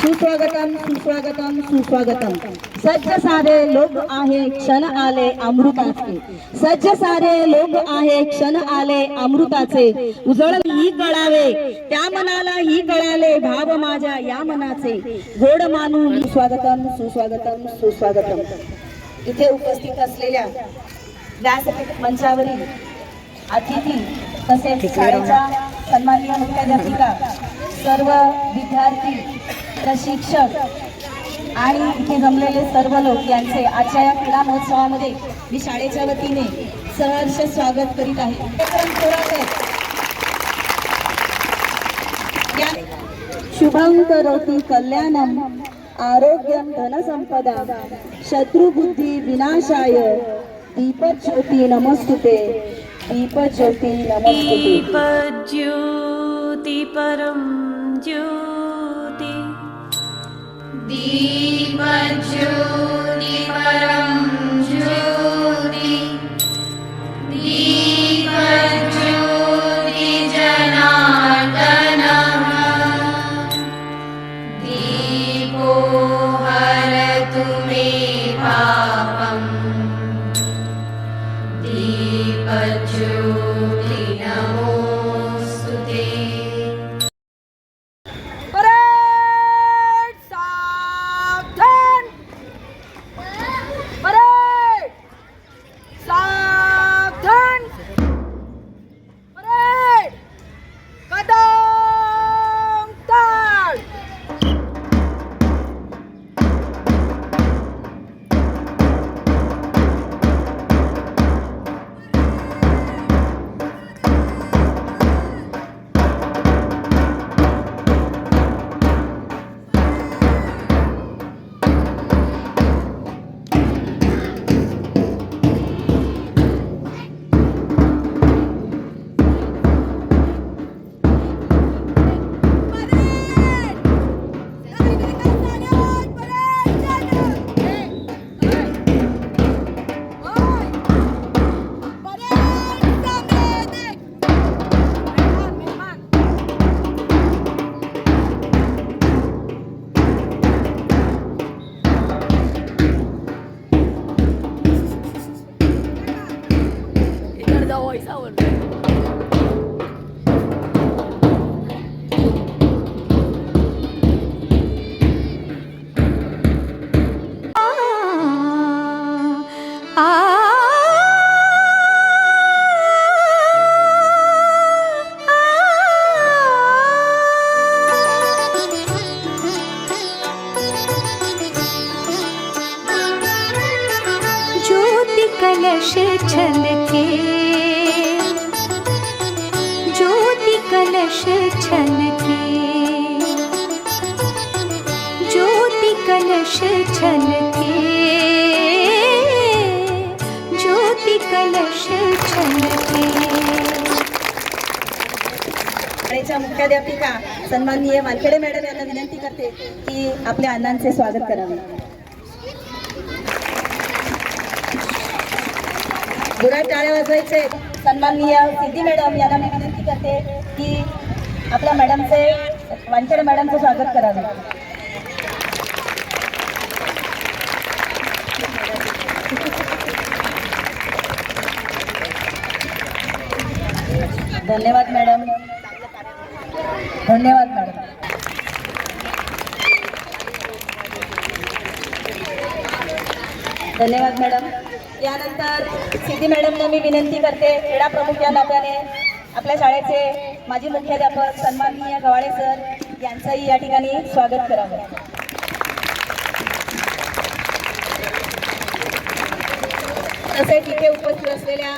सुस्वागतम सुस्वागतम सुस्वागतम. सज्ज सारे लोक आहे क्षण आले अमृताचे. सज्ज सारे लोक आहे क्षण आले अमृताचे. उजळ ही कळावे त्या मनाला ही कळाले भाव माझ्या या मनाचे. गोड मानून स्वागतम सुस्वागतम सुस्वागतम. इथे उपस्थित असलेल्या व्यासपीठ मंचावरील अतिथी तसेच शाळेच्या सन्माननीय मुख्याध्यापिका सर्व विद्यार्थी प्रशिक्षक आणि इथे जमलेले सर्व लोक यांचे आजच्या या क्रीडा महोत्सवामध्ये मी शाळेच्या वतीने सहर्ष स्वागत करीत आहे. कार्यक्रम थोरात आहे. या- शुभं करोति कल्याणम आरोग्यम धनसंपदा शत्रुबुद्धी विनाशाय दीपज्योती नमस्तुते. दीपज्योती नमस्तुते दीपज्योति परं ज्योति। दीपज्योति परं 먹을래? 아, 아. 아. कलश छलके। ज्योति कलश छलके। ज्योति कलश छलके। शाळेच्या मुख्याध्यापिका सन्माननीय वानखेडे मॅडम यांना विनंती करते की आपल्या अण्णांचे स्वागत करावे. जोरात टाळ्या वाजवायचे. सन्माननीय सिद्धी मॅडम यांना मी विनंती करते आपल्या मॅडमचे वानखेडे मॅडमचं स्वागत करावे. धन्यवाद मॅडम. धन्यवाद मॅडम. धन्यवाद मॅडम. यानंतर सिद्धी मॅडमला मी विनंती करते क्रीडा प्रमुख या नात्याने आपल्या शाळेचे माजी मुख्याध्यापक सन्माननीय गवाळे सर यांचंही या ठिकाणी स्वागत करावं. तसेच इथे उपस्थित असलेल्या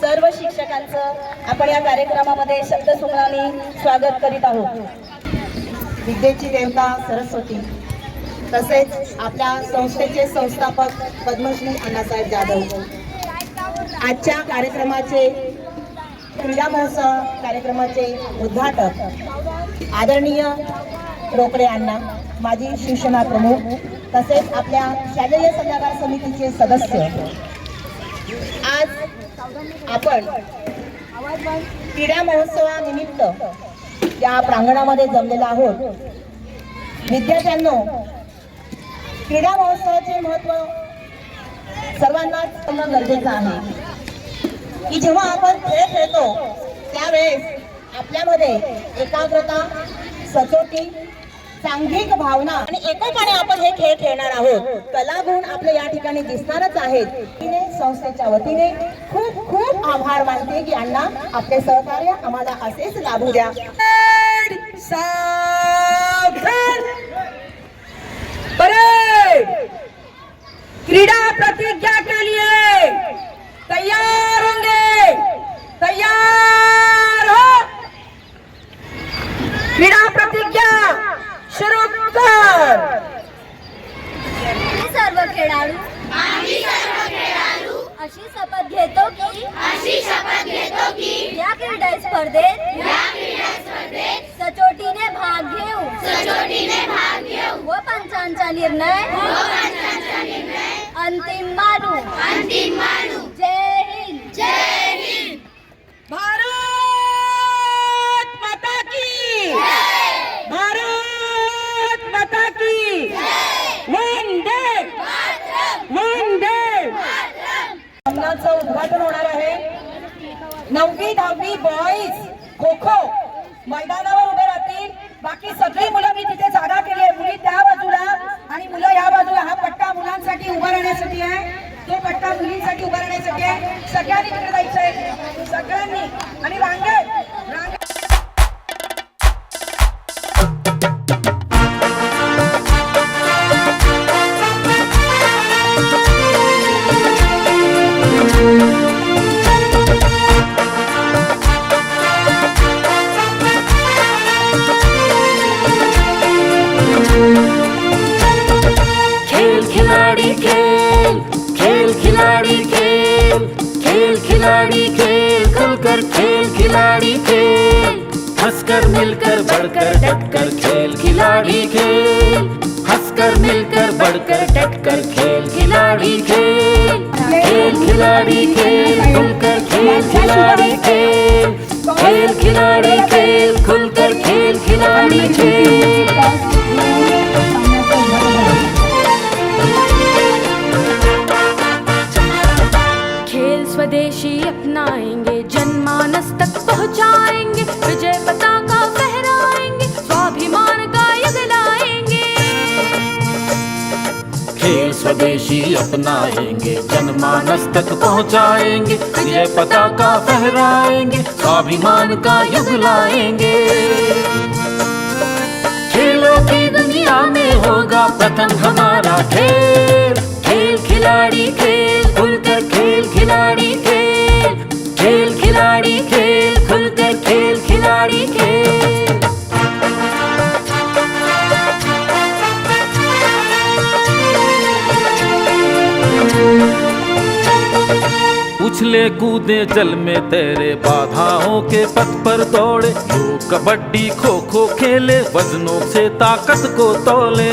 सर्व शिक्षकांचं आपण या कार्यक्रमामध्ये शब्दसुमनाने स्वागत करीत आहोत. विद्येची देवता सरस्वती तसेच आपल्या संस्थेचे संस्थापक पद्मश्री अण्णासाहेब जाधव. आजच्या कार्यक्रमाचे क्रीडा महोत्सव कार्यक्रमाचे उद्घाटक आदरणीय रोकडे अण्णा माजी शिवसेना प्रमुख तसेच आपल्या शालेय सल्लागार समितीचे सदस्य. आज आपण क्रीडा महोत्सवानिमित्त या प्रांगणामध्ये जमलेलो आहोत. विद्यार्थ्यांनो क्रीडा महोत्सवाचे महत्त्व सर्वांनाच समजणं गरजेचं आहे. की जेव्हा आपण खेळ खेळतो त्यावेळेस आपल्यामध्ये एकाग्रता सचोटी सांघिक भावना आणि एकोपाने आपण हे खेळ खेळणार आहोत. कलागुण आपले या ठिकाणी दिसणारच आहेत. तिने संस्थेच्या वतीने खूप खूप आभार मानते की अण्णा आपले सहकार्य आम्हाला असेच लाभू द्या. सर्व खेळाडू. अशी शपथ घेतो की अशी शपथ घेतो की या क्रीडा स्पर्धेत या क्रीडा स्पर्धेत सचोटीने भाग घेऊ. सचोटीने भाग घेऊ. व पंचांचा निर्णय व पंचांचा निर्णय. अंतिम मानू. अंतिम मानू. मैदानावर उभे राहतील. बाकी सगळी मुलं मी तिथे जागा केली आहे. मुली त्या बाजूला आणि मुलं या बाजूला. हा पट्टा मुलांसाठी उभा राहण्यासाठी आहे. तो पट्टा मुलींसाठी उभा राहण्यासाठी आहे. सगळ्यांनी तिकडे जायचं हंसकर मिलकर बढ़कर डटकर खेल खिलाड़ी खेल। हंसकर मिलकर बढ़कर डटकर खेल खिलाड़ी खेल। खेल खिलाड़ी खेल, खुलकर खेल खिलाड़ी खेल। खेल खिलाड़ी खेल, खुलकर खेल स्वदेशी अपनाएँगे, जनमानस तक पहुंचाएँगे पता का फहराएँगे, स्वाभिमान का युग लाएँगे। खेलों की दुनिया में होगा प्रथम हमारा खेल खेल खिलाड़ी खेल कूदे जल में तेरे बाधाओं के पथ पर दौड़े। लोग कबड्डी खो खो खेले, वजनों से ताकत को तोले।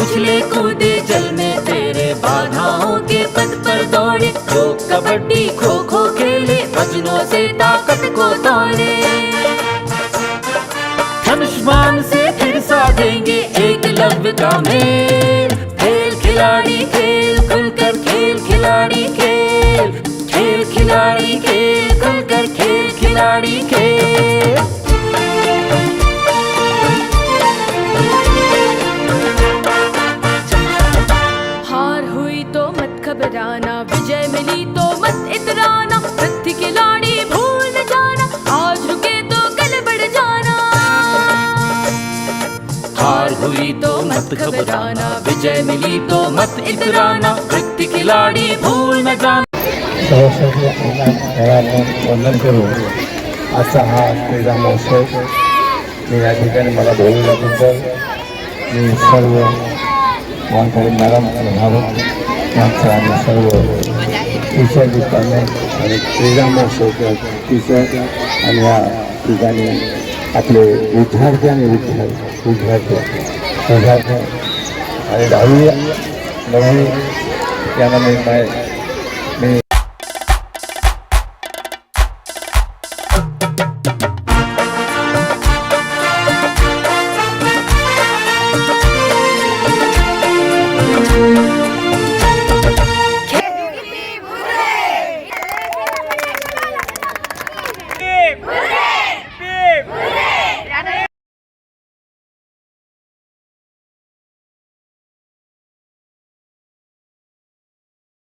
उछले कूदे जल में तेरे बाधाओं के पथ पर दौड़े। लोग कबड्डी खो खो खेले, वजनों से ताकत को तोले। धनुष्मान से फिर साधेंगे एक लव्य का मेल। मत घबराना विजय मिली तो मत इतराना वृत्ति खिलाड़ी भूल न जाना। वंदन करू असा हा क्रीडा महोत्सव मी या ठिकाणी मला बोलवल्याबद्दल मी सर्व वानखडे मॅडम अभिभावक यांचं आणि सर्व टीचर डिपार्टमेंट आणि क्रीडा महोत्सव टीचर आणि या ठिकाणी आपले विद्यार्थी आणि विद्यार्थी विद्यार्थी विद्यार्थी आणि दहावी नववी त्यांना मी माय